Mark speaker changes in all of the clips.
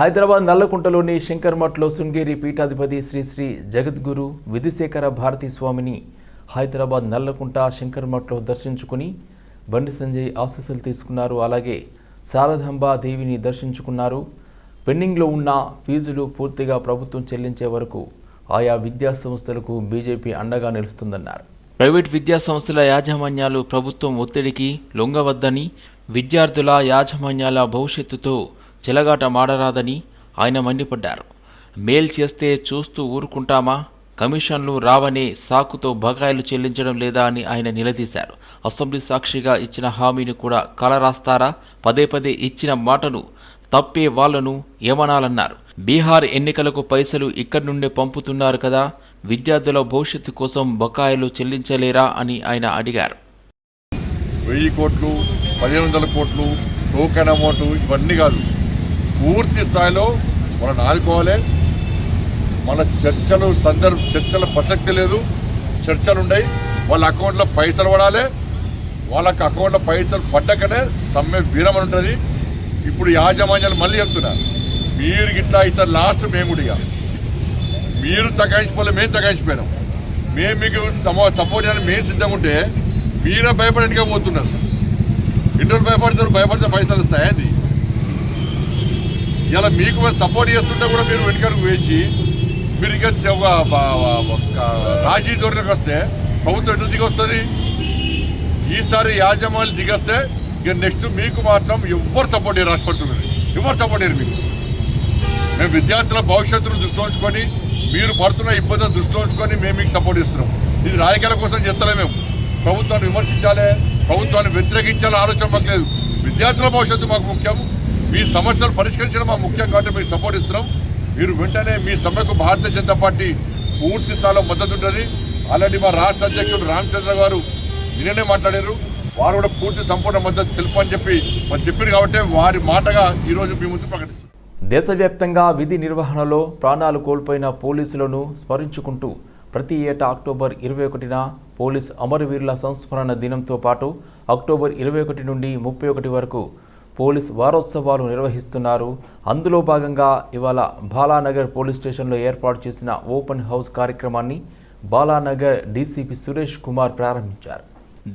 Speaker 1: హైదరాబాద్ నల్లకుంటలోని శంకర్మఠ్లో శృంగేరి పీఠాధిపతి శ్రీ శ్రీ జగద్గురు విధుశేఖర భారతీ స్వామిని హైదరాబాద్ నల్లకుంట శంకర్మఠ్లో దర్శించుకుని బండి సంజయ్ ఆశీస్సులు తీసుకున్నారు. అలాగే శారదాంబా దేవిని దర్శించుకున్నారు. పెండింగ్లో ఉన్న ఫీజులు పూర్తిగా ప్రభుత్వం చెల్లించే వరకు ఆయా విద్యా సంస్థలకు బీజేపీ అండగా నిలుస్తుందన్నారు. ప్రైవేట్ విద్యా సంస్థల యాజమాన్యాలు ప్రభుత్వం ఒత్తిడికి లొంగవద్దని విద్యార్థుల యాజమాన్యాల భవిష్యత్తుతో చెలగాట మాడరాదని ఆయన మండిపడ్డారు. మేల్ చేస్తే చూస్తూ ఊరుకుంటామా? కమిషన్లు రావనే సాకుతో బకాయిలు చెల్లించడం లేదా అని ఆయన నిలదీశారు. అసెంబ్లీ సాక్షిగా ఇచ్చిన హామీని కూడా కలరాస్తారా? పదే పదే ఇచ్చిన మాటను తప్పే వాళ్ళను ఏమనాలన్నారు. బీహార్ ఎన్నికలకు పైసలు ఇక్కడి నుండే పంపుతున్నారు కదా? విద్యార్థుల భవిష్యత్తు కోసం బకాయిలు చెల్లించలేరా అని ఆయన అడిగారు.
Speaker 2: వెయ్యి కోట్లు పదిహేను వందల కోట్లు టోకెన్ అమౌంట్ ఇవన్నీ కాదు. పూర్తి స్థాయిలో మనం ఆదుకోవాలి. మన చర్చలు సందర్భ చర్చల ప్రసక్తి లేదు. చర్చలు ఉన్నాయి వాళ్ళ అకౌంట్లో పైసలు పడాలి. వాళ్ళకి అకౌంట్లో పైసలు పడ్డకనే సమ్మె విరమణ ఉంటుంది. ఇప్పుడు యాజమాన్యాలు మళ్ళీ చెప్తున్నా మీరు గిట్లా ఇస్తారు లాస్ట్ మేము కూడా ఇక. మీరు తగాయించిపోలే మేము తగాయించిపోయినాం మేము మీకు సపోర్ట్ చేయడానికి మేము సిద్ధంగా ఉంటే మీరే భయపడేట్టుగా పోతున్నారు. ఇంటర్ భయపడతారు భయపడితే పైసలు వస్తాయి అది ఇలా మీకు సపోర్ట్ చేస్తుంటే కూడా మీరు వెనుకడుగు వేసి మీరు ఇక ఒక రాజీ ధోరణికి వస్తే ప్రభుత్వం ఎటు దిగొస్తుంది? ఈసారి యాజమాన్యాలు దిగొస్తే ఇక నెక్స్ట్ మీకు మాత్రం ఎవరు సపోర్ట్ చేయరు రాష్ట్రపతి ఎవరు సపోర్ట్ చేయరు మీకు. మేము విద్యార్థుల భవిష్యత్తును దృష్టిలో ఉంచుకొని మీరు పడుతున్న ఇబ్బందులను దృష్టిలో ఉంచుకొని మేము మీకు సపోర్ట్ ఇస్తున్నాం ఇది రాజకీయాల కోసం చేస్తలే మేము. ప్రభుత్వాన్ని విమర్శించాలి ప్రభుత్వాన్ని వ్యతిరేకించాలని ఆలోచన మాకు లేదు. విద్యార్థుల భవిష్యత్తు మాకు ముఖ్యం. మీ సమస్యలు పరిష్కరించడం మా ముఖ్యం కాబట్టి మీకు సపోర్ట్ ఇస్తున్నాం. మీరు వెంటనే మీ సమ్మెకు భారతీయ జనతా పార్టీ పూర్తి స్థాయిలో మద్దతు ఉంటుంది. ఆల్రెడీ మా రాష్ట్ర అధ్యక్షుడు రామచంద్ర గారు నిన్ననే మాట్లాడారు. వారు కూడా పూర్తి సంపూర్ణ మద్దతు తెలుపని చెప్పి మరి చెప్పారు కాబట్టి వారి మాటగా ఈరోజు మీ ముందు ప్రకటిస్తున్నాం.
Speaker 1: దేశవ్యాప్తంగా విధి నిర్వహణలో ప్రాణాలు కోల్పోయిన పోలీసులను స్మరించుకుంటూ ప్రతి ఏటా అక్టోబర్ ఇరవై ఒకటిన పోలీస్ అమరవీరుల సంస్మరణ దినంతో పాటు అక్టోబర్ ఇరవై ఒకటి నుండి ముప్పై ఒకటి వరకు పోలీస్ వారోత్సవాలు నిర్వహిస్తున్నారు. అందులో భాగంగా ఇవాళ బాలానగర్ పోలీస్ స్టేషన్లో ఏర్పాటు చేసిన ఓపెన్ హౌస్ కార్యక్రమాన్ని బాలానగర్ డీసీపీ సురేష్ కుమార్ ప్రారంభించారు.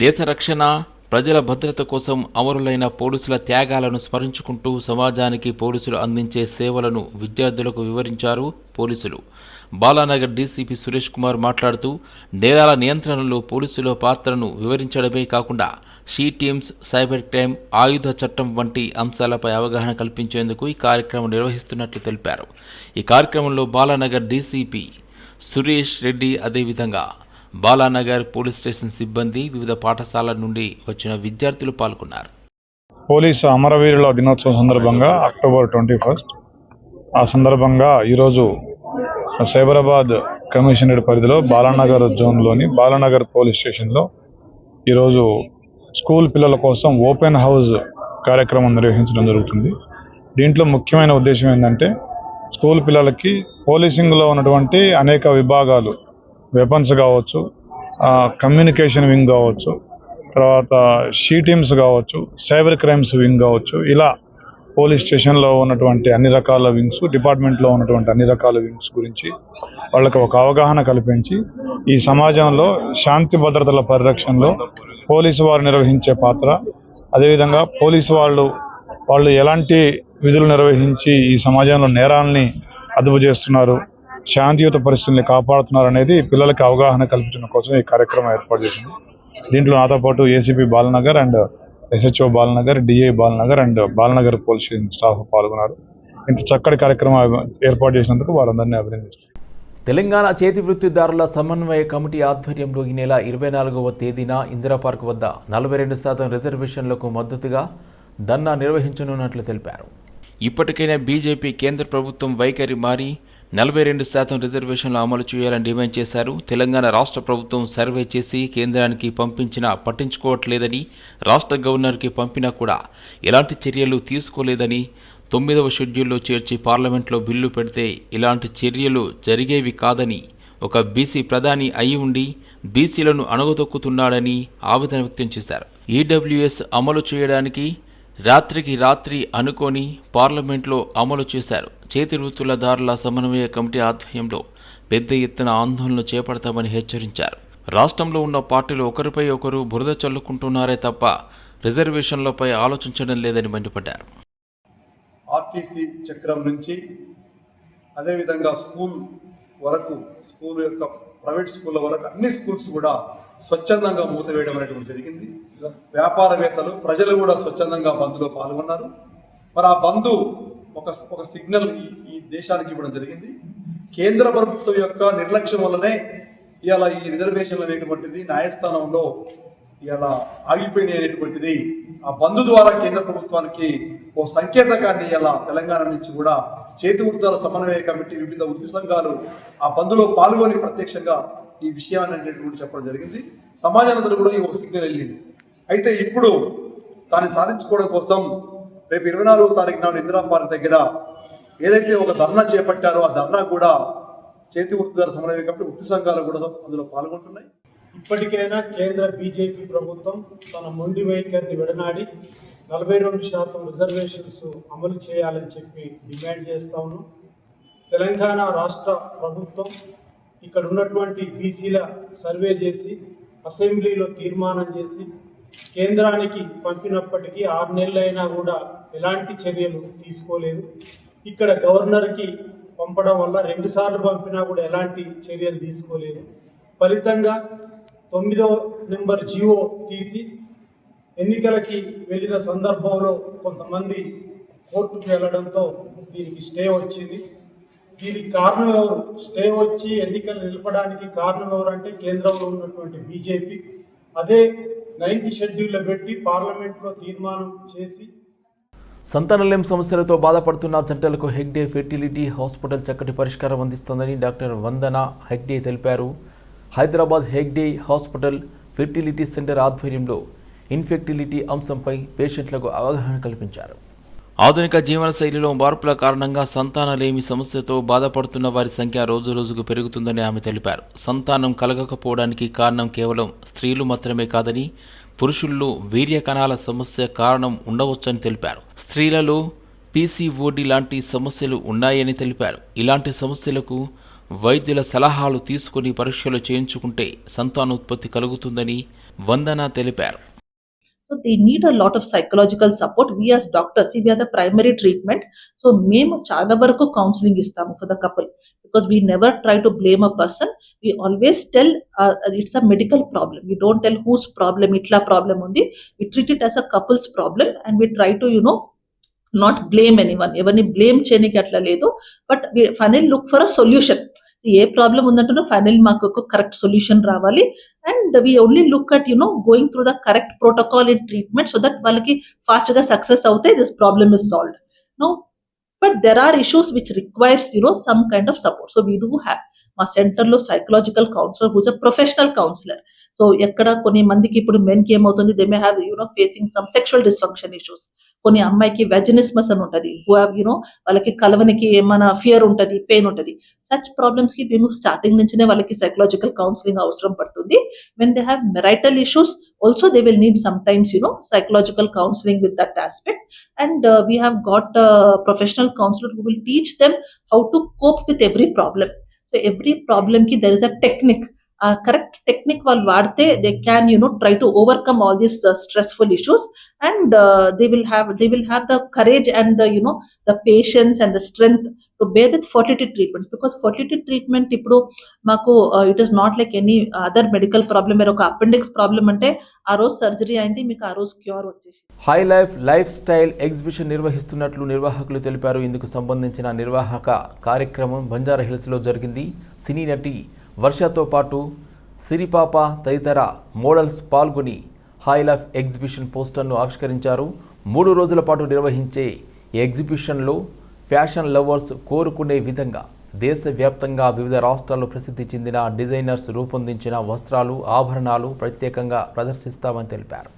Speaker 1: దేశ రక్షణ ప్రజల భద్రత కోసం అమరులైన పోలీసుల త్యాగాలను స్మరించుకుంటూ సమాజానికి పోలీసులు అందించే సేవలను విద్యార్థులకు వివరించారు పోలీసులు. బాలానగర్ డీసీపీ సురేష్ కుమార్ మాట్లాడుతూ నేరాల నియంత్రణలో పోలీసుల పాత్రను వివరించడమే కాకుండా షీ టీమ్స్ సైబర్ క్రైమ్ ఆయుధ చట్టం వంటి అంశాలపై అవగాహన కల్పించేందుకు ఈ కార్యక్రమం నిర్వహిస్తున్నట్లు తెలిపారు. ఈ కార్యక్రమంలో బాలానగర్ డీసీపీ సురేష్ రెడ్డి అదేవిధంగా బాలానగర్ పోలీస్ స్టేషన్ సిబ్బంది వివిధ పాఠశాలల నుండి వచ్చిన విద్యార్థులు పాల్గొన్నారు.
Speaker 3: పోలీసు అమరవీరుల దినోత్సవం సందర్భంగా అక్టోబర్ ట్వంటీ ఫస్ట్. ఆ సందర్భంగా ఈరోజు సైబరాబాద్ కమిషనరేట్ పరిధిలో బాలానగర్ జోన్లోని బాలానగర్ పోలీస్ స్టేషన్లో ఈరోజు స్కూల్ పిల్లల కోసం ఓపెన్ హౌస్ కార్యక్రమం నిర్వహించడం జరుగుతుంది. దీంట్లో ముఖ్యమైన ఉద్దేశం ఏంటంటే స్కూల్ పిల్లలకి పోలీసింగ్లో ఉన్నటువంటి అనేక విభాగాలు వెపన్స్ కావచ్చు కమ్యూనికేషన్ వింగ్ కావచ్చు తర్వాత షీ టీమ్స్ కావచ్చు సైబర్ క్రైమ్స్ వింగ్ కావచ్చు ఇలా పోలీస్ స్టేషన్లో ఉన్నటువంటి అన్ని రకాల వింగ్స్ డిపార్ట్మెంట్లో ఉన్నటువంటి అన్ని రకాల వింగ్స్ గురించి వాళ్ళకి ఒక అవగాహన కల్పించి ఈ సమాజంలో శాంతి భద్రతల పరిరక్షణలో పోలీసు వారు నిర్వహించే పాత్ర. అదేవిధంగా పోలీసు వాళ్ళు వాళ్ళు ఎలాంటి విధులు నిర్వహించి ఈ సమాజంలో నేరాలని అదుపు చేస్తున్నారు శాంతియుత పరిస్థితుల్ని కాపాడుతున్నారు అనేది పిల్లలకి అవగాహన కల్పించడం కోసం ఈ కార్యక్రమం ఏర్పాటు చేసింది. దీంట్లో నాతో పాటు ACP Balanagar and SHO Balanagar DI Balanagar and Balanagar police station staff పాల్గొన్నారు. ఇంత చక్కటి కార్యక్రమం ఏర్పాటు చేసినందుకు వారందరినీ అభినందిస్తున్నాను.
Speaker 1: తెలంగాణ చేతి వృత్తిదారుల సమన్వయ కమిటీ ఆధ్వర్యంలో ఈ నెల ఇరవై నాలుగవ తేదీన ఇందిరా పార్క్ వద్ద నలభై రెండు శాతం రిజర్వేషన్లకు మద్దతుగా ధర్నా నిర్వహించనున్నట్లు తెలిపారు. ఇప్పటికైనా బీజేపీ కేంద్ర ప్రభుత్వం వైఖరి మారి నలభై రెండు శాతం రిజర్వేషన్లు అమలు చేయాలని డిమాండ్ చేశారు. తెలంగాణ రాష్ట్ర ప్రభుత్వం సర్వే చేసి కేంద్రానికి పంపించినా పట్టించుకోవట్లేదని రాష్ట్ర గవర్నర్కి పంపినా కూడా ఎలాంటి చర్యలు తీసుకోలేదని తొమ్మిదవ షెడ్యూల్లో చేర్చి పార్లమెంట్లో బిల్లు పెడితే ఇలాంటి చర్యలు జరిగేవి కాదని ఒక బీసీ ప్రధాని అయి ఉండి బీసీలను అణగదొక్కుతున్నాడని ఆవేదన వ్యక్తం చేశారు. ఈడబ్ల్యూఎస్ అమలు చేయడానికి రాత్రికి రాత్రి అనుకొని పార్లమెంట్లో అమలు చేశారు. చేతి వృత్తులదారుల సమన్వయ కమిటీ ఆధ్వర్యంలో పెద్ద ఎత్తున ఆందోళనలు చేపడతామని హెచ్చరించారు. రాష్ట్రంలో ఉన్న పార్టీలు ఒకరిపై ఒకరు బురద చల్లుకుంటున్నారే తప్ప రిజర్వేషన్లపై ఆలోచించడం లేదని మండిపడ్డారు.
Speaker 4: ఆర్టీసీ చక్రం నుంచి అదేవిధంగా స్కూల్ వరకు స్కూల్ యొక్క ప్రైవేట్ స్కూళ్ళ వరకు అన్ని స్కూల్స్ కూడా స్వచ్ఛందంగా మూతవేయడం అనేటువంటి జరిగింది. వ్యాపారవేత్తలు ప్రజలు కూడా స్వచ్ఛందంగా బంద్లో పాల్గొన్నారు. మరి ఆ బంధు ఒక ఒక సిగ్నల్ ఈ ఈ దేశానికి ఇవ్వడం జరిగింది. కేంద్ర ప్రభుత్వం యొక్క నిర్లక్ష్యం వల్లనే ఇవాళ ఈ రిజర్వేషన్లు అనేటువంటిది న్యాయస్థానంలో ఇలా ఆగిపోయినాయి అనేటువంటిది ఆ బంధు ద్వారా కేంద్ర ప్రభుత్వానికి ఓ సంకేతకాన్ని ఇలా తెలంగాణ నుంచి కూడా చేతి వృత్తాల సమన్వయ కమిటీ వివిధ వృత్తి సంఘాలు ఆ బంధులో పాల్గొని ప్రత్యక్షంగా ఈ విషయాన్ని అనేటువంటి చెప్పడం జరిగింది. సమాజానందరూ కూడా ఈ ఒక సిగ్నల్ వెళ్ళింది. అయితే ఇప్పుడు దాన్ని సాధించుకోవడం కోసం రేపు ఇరవై నాలుగో తారీఖు నాడు ఇందిరా పార్క్ దగ్గర ఏదైతే ఒక ధర్నా చేపట్టారో ఆ ధర్నా కూడా చేతి వృత్తిదారు సమన్వయం కాబట్టి వృత్తి సంఘాలు కూడా అందులో పాల్గొంటున్నాయి.
Speaker 5: ఇప్పటికైనా కేంద్ర బీజేపీ ప్రభుత్వం తన మొండి వైఖరిని విడనాడి నలభై రెండు శాతం రిజర్వేషన్స్ అమలు చేయాలని చెప్పి డిమాండ్ చేస్తా ఉన్నాం. తెలంగాణ రాష్ట్ర ప్రభుత్వం ఇక్కడ ఉన్నటువంటి బీసీల సర్వే చేసి అసెంబ్లీలో తీర్మానం చేసి కేంద్రానికి పంపినప్పటికీ ఆరు నెలలైనా కూడా ఎలాంటి చర్యలు తీసుకోలేదు. ఇక్కడ గవర్నర్కి పంపడం వల్ల రెండుసార్లు పంపినా కూడా ఎలాంటి చర్యలు తీసుకోలేదు. ఫలితంగా తొమ్మిదో నెంబర్ జియో తీసి ఎన్నికలకి వెళ్ళిన సందర్భంలో కొంతమంది కోర్టుకు వెళ్ళడంతో దీనికి స్టే వచ్చింది. దీనికి కారణం ఎవరు? స్టే వచ్చి ఎన్నికలు నిలపడానికి కారణం ఎవరంటే కేంద్రంలో ఉన్నటువంటి బీజేపీ. అదే నైన్త్ షెడ్యూల్లో పెట్టి పార్లమెంట్లో తీర్మానం చేసి
Speaker 1: సంతానలేం సమస్యలతో బాధపడుతున్న జంటలకు హెగ్డే ఫెర్టిలిటీ హాస్పిటల్ చక్కటి పరిష్కారం అందిస్తోందని డాక్టర్ వందన హెగ్డే తెలిపారు. Hyderabad Hegde hospital fertility centre ఆధ్వర్యంలో ఇన్ఫెక్టిలిటీ అంశంపై పేషెంట్లకు అవగాహన కల్పించారు. ఆధునిక జీవనశైలిలో మార్పుల కారణంగా సంతానలేమి సమస్యతో బాధపడుతున్న వారి సంఖ్య రోజురోజుకు పెరుగుతుందని ఆమె తెలిపారు. సంతానం కలగకపోవడానికి కారణం కేవలం స్త్రీలు మాత్రమే కాదని పురుషుల్లో వీర్య కణాల సమస్య కారణం ఉండవచ్చని తెలిపారు. స్త్రీలలో పీసీఓడి లాంటి సమస్యలు ఉన్నాయని తెలిపారు. ఇలాంటి సమస్యలకు వైద్యుల సలహాలు తీసుకుని పరీక్షలు చేయించుకుంటే సంతానోత్పత్తి కలుగుతుందని వందన తెలిపారు.
Speaker 6: So they need a lot of psychological support we doctors ఇవి are the primary treatment so మేము చాలా వరకు కౌన్సిలింగ్ ఇస్తాము for the couple because we never try to blame a person we always tell it's a medical problem we don't tell whose problem ఇట్లా problem ఉంది. We treat it as a couple's problem and we try to you know not blame anyone ఎవరిని blame చేయడానికి అట్లా లేదు. But final look for a solution A problem ఉందంటే final మాకు ఒక correct solution రావాలి. And we only look at you know going through the correct protocol in treatment so that వాళ్ళకి ఫాస్ట్గా సక్సెస్ అవుతే this problem is solved no but there are issues which requires you know some kind of support so we do have మా సెంటర్లో psychological counsellor whose a professional counsellor so ఎక్కడ కొన్ని మందికి ఇప్పుడు మెన్కి ఏమవుతుంది they may have you know facing some sexual dysfunction issues కొన్ని అమ్మాయికి vaginismus అని ఉంటది. హూ హ్యావ్ యూనో వాళ్ళకి కలవనికి ఏమైనా ఫియర్ ఉంటది పెయిన్ ఉంటది. సచ్ ప్రాబ్లమ్స్కి మేము స్టార్టింగ్ నుంచినే వాళ్ళకి సైకలాజికల్ కౌన్సిలింగ్ అవసరం పడుతుంది. When they have marital issues also they will need sometimes you know psychological counselling with that aspect and we have got professional counsellor who will teach them how to cope with every problem so every ప్రాబ్లమ్కి there is a technique uh correct technique వాళ్ళు వాడితే they can you know try to overcome all these stressful issues and they will have they will have the courage and the you know the patience and the strength so bear with fertility treatment because fertility treatment ఇప్పుడు మాకు it is not like any other medical problem మీరు ఒక appendix problem అంటే ఆ రోజు surgery అయింది మీకు ఆ రోజు క్యూర్ వచ్చేసి
Speaker 1: high life lifestyle exhibition నిర్వహిస్తున్నట్లు నిర్వాహకులు తెలిపారు. ఇందుకు సంబంధించిన నిర్వాహక కార్యక్రమం బంజారా హిల్స్లో జరిగింది. సినీ నటి వర్షతో పాటు సిరిపాప తదితర మోడల్స్ పాల్గొని హై లైఫ్ ఎగ్జిబిషన్ పోస్టర్ను ఆవిష్కరించారు. మూడు రోజుల పాటు నిర్వహించే ఎగ్జిబిషన్లో ఫ్యాషన్ లవర్స్ కోరుకునే విధంగా దేశవ్యాప్తంగా వివిధ రాష్ట్రాల్లో ప్రసిద్ధి చెందిన డిజైనర్స్ రూపొందించిన వస్త్రాలు ఆభరణాలు ప్రత్యేకంగా ప్రదర్శిస్తామని తెలిపారు.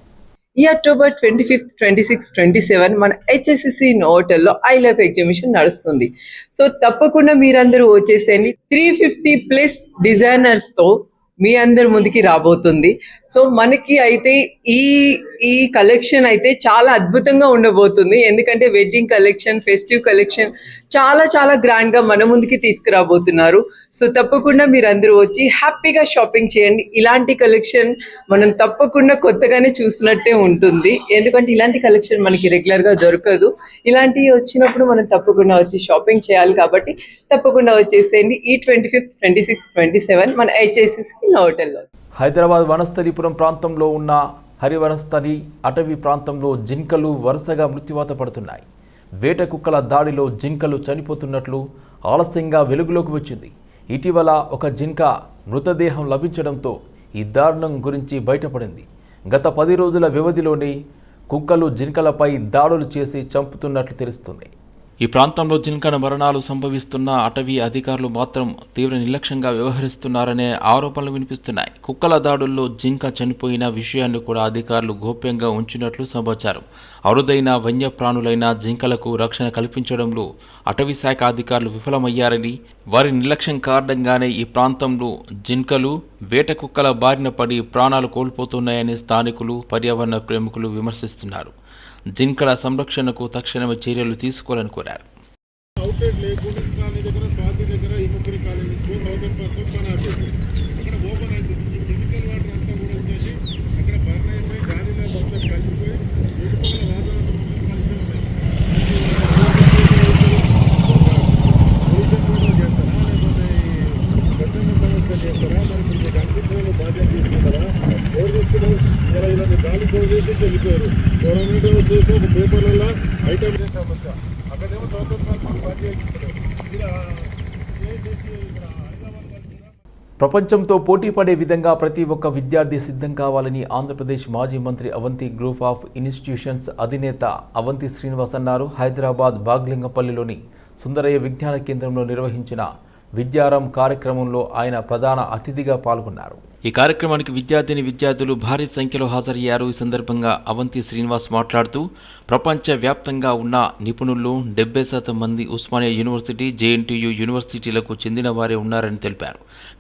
Speaker 7: ఈ October twenty fifth twenty six twenty seven మన హెచ్ఎస్సిసి హోటల్లో ఐ లైఫ్ ఎగ్జిబిషన్ నడుస్తుంది. సో తప్పకుండా మీరందరూ వచ్చేసేయండి. త్రీ ఫిఫ్టీ ప్లస్ డిజైనర్స్తో మీ అందరి ముందుకి రాబోతుంది. సో మనకి అయితే ఈ ఈ కలెక్షన్ అయితే చాలా అద్భుతంగా ఉండబోతుంది. ఎందుకంటే వెడ్డింగ్ కలెక్షన్ ఫెస్టివ్ కలెక్షన్ చాలా చాలా గ్రాండ్గా మన ముందుకి తీసుకురాబోతున్నారు. సో తప్పకుండా మీరు అందరూ వచ్చి హ్యాపీగా షాపింగ్ చేయండి. ఇలాంటి కలెక్షన్ మనం తప్పకుండా కొత్తగానే చూసినట్టే ఉంటుంది. ఎందుకంటే ఇలాంటి కలెక్షన్ మనకి రెగ్యులర్గా దొరకదు. ఇలాంటివి వచ్చినప్పుడు మనం తప్పకుండా వచ్చి షాపింగ్ చేయాలి కాబట్టి తప్పకుండా వచ్చేసేయండి. ఈ twenty fifth twenty six twenty seven మన హెచ్ఐసిసి హోటల్లో.
Speaker 1: హైదరాబాద్ వనస్థలిపురం ప్రాంతంలో ఉన్న హరివనస్థలి అటవీ ప్రాంతంలో జింకలు వరుసగా మృత్యువాత పడుతున్నాయి. వేట కుక్కల దాడిలో జింకలు చనిపోతున్నట్లు ఆలస్యంగా వెలుగులోకి వచ్చింది. ఇటీవల ఒక జింక మృతదేహం లభించడంతో ఈ దారుణం గురించి బయటపడింది. గత పది రోజుల వ్యవధిలోనే కుక్కలు జింకలపై దాడులు చేసి చంపుతున్నట్లు తెలుస్తుంది. ఈ ప్రాంతంలో జింకల మరణాలు సంభవిస్తున్న అటవీ అధికారులు మాత్రం తీవ్ర నిర్లక్ష్యంగా వ్యవహరిస్తున్నారనే ఆరోపణలు వినిపిస్తున్నాయి. కుక్కల దాడుల్లో జింక చనిపోయిన విషయాన్ని కూడా అధికారులు గోప్యంగా ఉంచినట్లు సమాచారం. అరుదైన వన్యప్రాణులైన జింకలకు రక్షణ కల్పించడంలో అటవీ శాఖ అధికారులు విఫలమయ్యారని వారి నిర్లక్ష్యం కారణంగానే ఈ ప్రాంతంలో జింకలు వేట కుక్కల బారిన పడి ప్రాణాలు కోల్పోతున్నాయని స్థానికులు పర్యావరణ ప్రేమికులు విమర్శిస్తున్నారు. జింకల సంరక్షణకు తక్షణమే చర్యలు తీసుకోవాలని కోరారు
Speaker 8: అవుట్లెట్ లేకుండా కాలనీ దగ్గర స్వాతి దగ్గర ఈ ముగ్గురి కాలనీ సౌదర్ పర్సన్ పని ఆపేసి అక్కడ ఓపెన్ అయింది ఈ కెమికల్ వాటర్ అంతా కూడా వచ్చేసి అక్కడ బర్న్ అయిపోయి గాలిలో మొత్తం కలిసిపోయి చుట్టుపక్కల వాతావరణం మొత్తం కలిసి ఉంది చేస్తారా లేకపోతే ఈ గతంలో సమస్య చేస్తారా మరి కొంచెం కనిపించడంలో బాధ్యత తీసుకుంటారా ఎవరు తీసుకున్నారు ఇలా ఇలా గాలి పోయి చేసి వెళ్ళిపోయారు గవర్నమెంట్ వచ్చేసి ఒక పేపర్లలో ఐటమ్ సమస్య అక్కడేమో సౌదర్ పర్సన్ బాధ్యత తీసుకుంటారు ఇలా చేసేసి ఇక్కడ హైదరాబాద్ కలిసి
Speaker 1: ప్రపంచంతో పోటీ పడే విధంగా ప్రతి ఒక్క విద్యార్థి సిద్ధం కావాలని ఆంధ్రప్రదేశ్ మాజీ మంత్రి అవంతి గ్రూప్ ఆఫ్ ఇన్స్టిట్యూషన్స్ అధినేత అవంతి శ్రీనివాస్ అన్నారు. హైదరాబాద్ బాగ్లింగపల్లిలోని సుందరయ్య విజ్ఞాన కేంద్రంలో నిర్వహించిన విద్యారం కార్యక్రమంలో ఆయన ప్రధాన అతిథిగా పాల్గొన్నారు. ఈ కార్యక్రమానికి విద్యార్థిని విద్యార్థులు భారీ సంఖ్యలో హాజరయ్యారు. ఈ సందర్భంగా అవంతి శ్రీనివాస్ మాట్లాడుతూ ప్రపంచ వ్యాప్తంగా ఉన్న నిపుణుల్లో డెబ్బై శాతం మంది ఉస్మానియా యూనివర్సిటీ జేఎన్టీయు యూనివర్సిటీలకు చెందిన వారే ఉన్నారని తెలిపారు.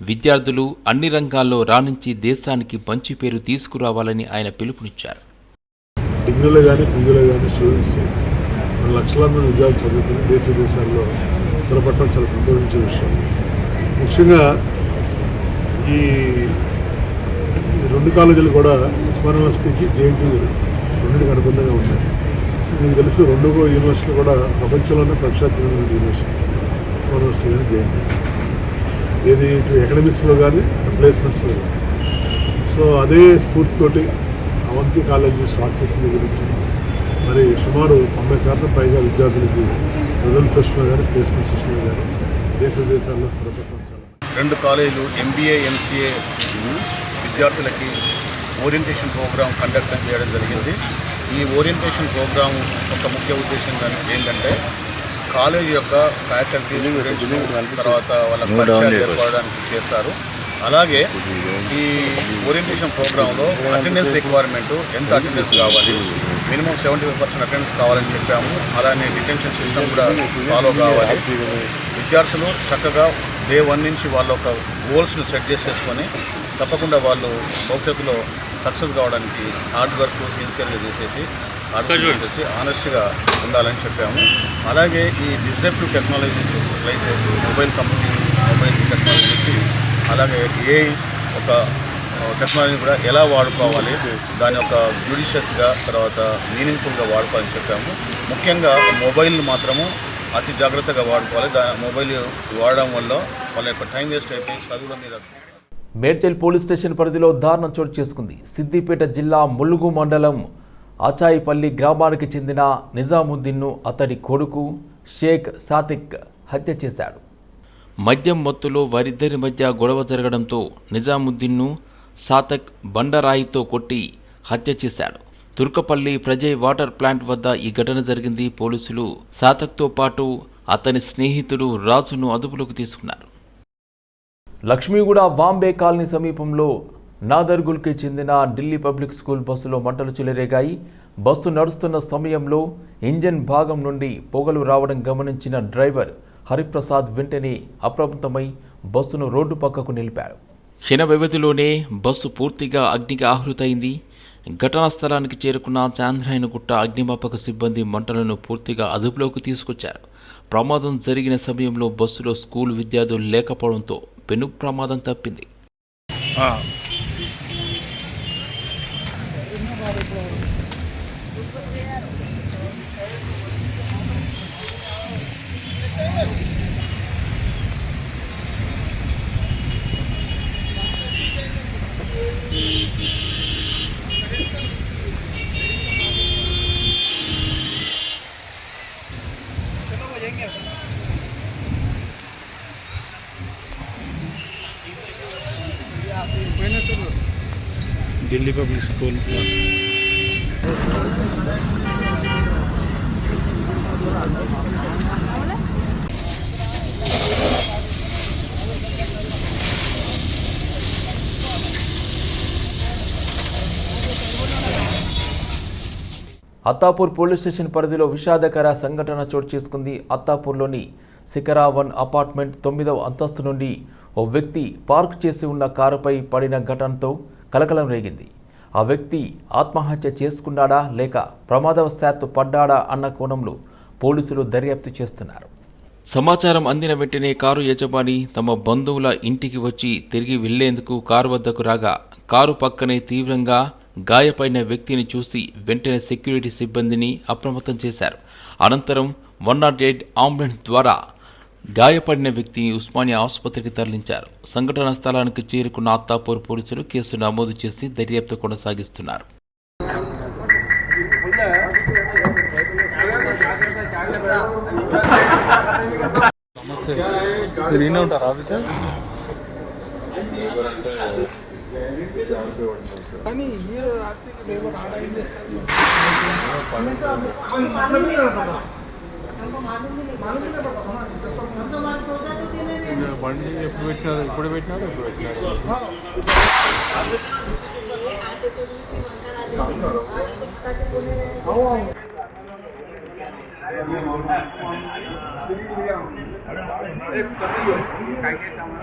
Speaker 1: విద్యార్థులు అన్ని రంగాల్లో రాణించి దేశానికి మంచి పేరు తీసుకురావాలని ఆయన పిలుపునిచ్చారు.
Speaker 8: డిగ్రీలో కానీ పీజీలో కానీ స్టూడెంట్స్ లక్షలాది మంది విద్యార్థులు చదువుకుని దేశ విదేశాల్లో స్థిరపడటం చాలా సంతోషించే విషయం. ముఖ్యంగా ఈ రెండు కాలేజీలు కూడా ఉస్మాన్ యూనివర్సిటీకి జేఎన్టీ రెండింటికి అనుబంధంగా ఉన్నాయి. సో మీకు తెలుసు రెండు యూనివర్సిటీలు కూడా ప్రపంచంలోనే ప్రఖ్యాతిమైన యూనివర్సిటీ ఉస్మాన్ యూనివర్సిటీ కానీ జేఎన్టీ. ఏది ఇటు ఎకడమిక్స్లో కానీ ప్లేస్మెంట్స్లో కానీ సో అదే స్ఫూర్తితోటి అవంతి కాలేజీ స్టార్ట్ చేసిన దగ్గర నుంచి మరి సుమారు తొంభై శాతం పైగా విద్యార్థులకి రిజల్ట్స్ వచ్చినా కానీ ప్లేస్మెంట్స్ వచ్చినా కానీ దేశ విదేశాల్లో స్థిరపడటం చాలా
Speaker 9: రెండు కాలేజీలు ఎంబీఏ ఎంసీఏ విద్యార్థులకి ఓరియంటేషన్ ప్రోగ్రామ్ కండక్ట్ చేయడం జరిగింది. ఈ ఓరియంటేషన్ ప్రోగ్రామ్ ఒక ముఖ్య ఉద్దేశం ఏంటంటే కాలేజ్ యొక్క ఫ్యాకల్టీ స్టూడెంట్స్ తర్వాత వాళ్ళ ఏర్పడడానికి చేస్తారు. అలాగే ఈ ఓరియంటేషన్ ప్రోగ్రాంలో అటెండెన్స్ రిక్వైర్మెంట్ ఎంత అటెండెన్స్ కావాలి minimum seventy five percent attendance కావాలని చెప్పాము. అలానే డిటెన్షన్ సిస్టమ్ కూడా ఫాలో కావాలి. విద్యార్థులు చక్కగా డే వన్ నుంచి వాళ్ళ ఒక గోల్స్ని సెట్ చేసేసుకొని తప్పకుండా వాళ్ళు భవిష్యత్తులో సక్సెస్ కావడానికి హార్డ్ వర్క్ సిన్సియర్గా చేసేసి చేసేసి ఆనెస్ట్గా ఉండాలని చెప్పాము. అలాగే ఈ disruptive technologies like mobile company mobile టెక్నాలజీకి అలాగే ఏ ఒక టెక్నాలజీని కూడా ఎలా వాడుకోవాలి దాని యొక్క జ్యుడిషియస్గా తర్వాత మీనింగ్ఫుల్గా వాడుకోవాలని చెప్పాము. ముఖ్యంగా మొబైల్ని మాత్రము అతి జాగ్రత్తగా వాడుకోవాలి. దాని మొబైల్ వాడడం వల్ల వాళ్ళ యొక్క టైం వేస్ట్ అయిపోయి చదువుల మీద
Speaker 1: మేడ్చల్ పోలీస్ స్టేషన్ పరిధిలో దారుణం చోటు చేసుకుంది. సిద్దిపేట జిల్లా ములుగు మండలం ఆచాయిపల్లి గ్రామానికి చెందిన నిజాముద్దీన్ను అతడి కొడుకు షేక్ సాతిక్ హత్య చేశాడు. మద్యం మత్తులో వారిద్దరి మధ్య గొడవ జరగడంతో నిజాముద్దీన్ను సాతక్ బండరాయితో కొట్టి హత్య చేశాడు. తుర్కపల్లి ప్రజయ్ వాటర్ ప్లాంట్ వద్ద ఈ ఘటన జరిగింది పోలీసులు. సాతక్తో పాటు అతని స్నేహితుడు రాజును అదుపులోకి తీసుకున్నారు. లక్ష్మీగూడ బాంబే కాలనీ సమీపంలో నాదర్గుల్కి చెందిన ఢిల్లీ పబ్లిక్ స్కూల్ బస్సులో మంటలు చెలరేగాయి. బస్సు నడుస్తున్న సమయంలో ఇంజన్ భాగం నుండి పొగలు రావడం గమనించిన డ్రైవర్ హరిప్రసాద్ వెంటనే అప్రమత్తమై బస్సును రోడ్డు పక్కకు నిలిపాడు. క్షణ వ్యవధిలోనే బస్సు పూర్తిగా అగ్నికి ఆహృతైంది ఘటనా స్థలానికి చేరుకున్న చాంద్రాయనగుట్ట అగ్నిమాపక సిబ్బంది మంటలను పూర్తిగా అదుపులోకి తీసుకొచ్చారు. ప్రమాదం జరిగిన సమయంలో బస్సులో స్కూల్ విద్యార్థులు లేకపోవడంతో పెను ప్రమాదం తప్పింది.
Speaker 3: Delhi public school
Speaker 1: Attapur police station పరిధిలో విషాదకర సంఘటన చోటు చేసుకుంది. అత్తాపూర్లోని శిఖరా వన్ అపార్ట్మెంట్ తొమ్మిదవ అంతస్తు నుండి ఓ వ్యక్తి పార్క్ చేసి ఉన్న కారుపై పడిన ఘటనతో కలకలం రేగింది. ఆ వ్యక్తి ఆత్మహత్య చేసుకున్నాడా లేక ప్రమాదవశాత్తు పడ్డాడా అన్న కోణంలో పోలీసులు దర్యాప్తు చేస్తున్నారు. సమాచారం అందిన వెంటనే కారు యజమాని తమ బంధువుల ఇంటికి వచ్చి తిరిగి వెళ్ళేందుకు కారు వద్దకు రాగా కారు పక్కనే తీవ్రంగా గాయపడిన వ్యక్తిని చూసి వెంటనే సెక్యూరిటీ సిబ్బందిని అప్రమత్తం చేశారు. అనంతరం వన్ నాట్ ఎయిట్ అంబులెన్స్ ద్వారా గాయపడిన వ్యక్తిని ఉస్మానియా ఆసుపత్రికి తరలించారు. సంఘటనా స్థలానికి చేరుకున్న అత్తాపూర్ పోలీసులు కేసు నమోదు చేసి దర్యాప్తు కొనసాగిస్తున్నారు.
Speaker 3: ఉంటారా ఆఫీసర్? బండి ఎప్పుడు పెట్టినారు ఇప్పుడు పెట్టినారు ఇప్పుడు పెట్టినారు
Speaker 9: काय काय सामान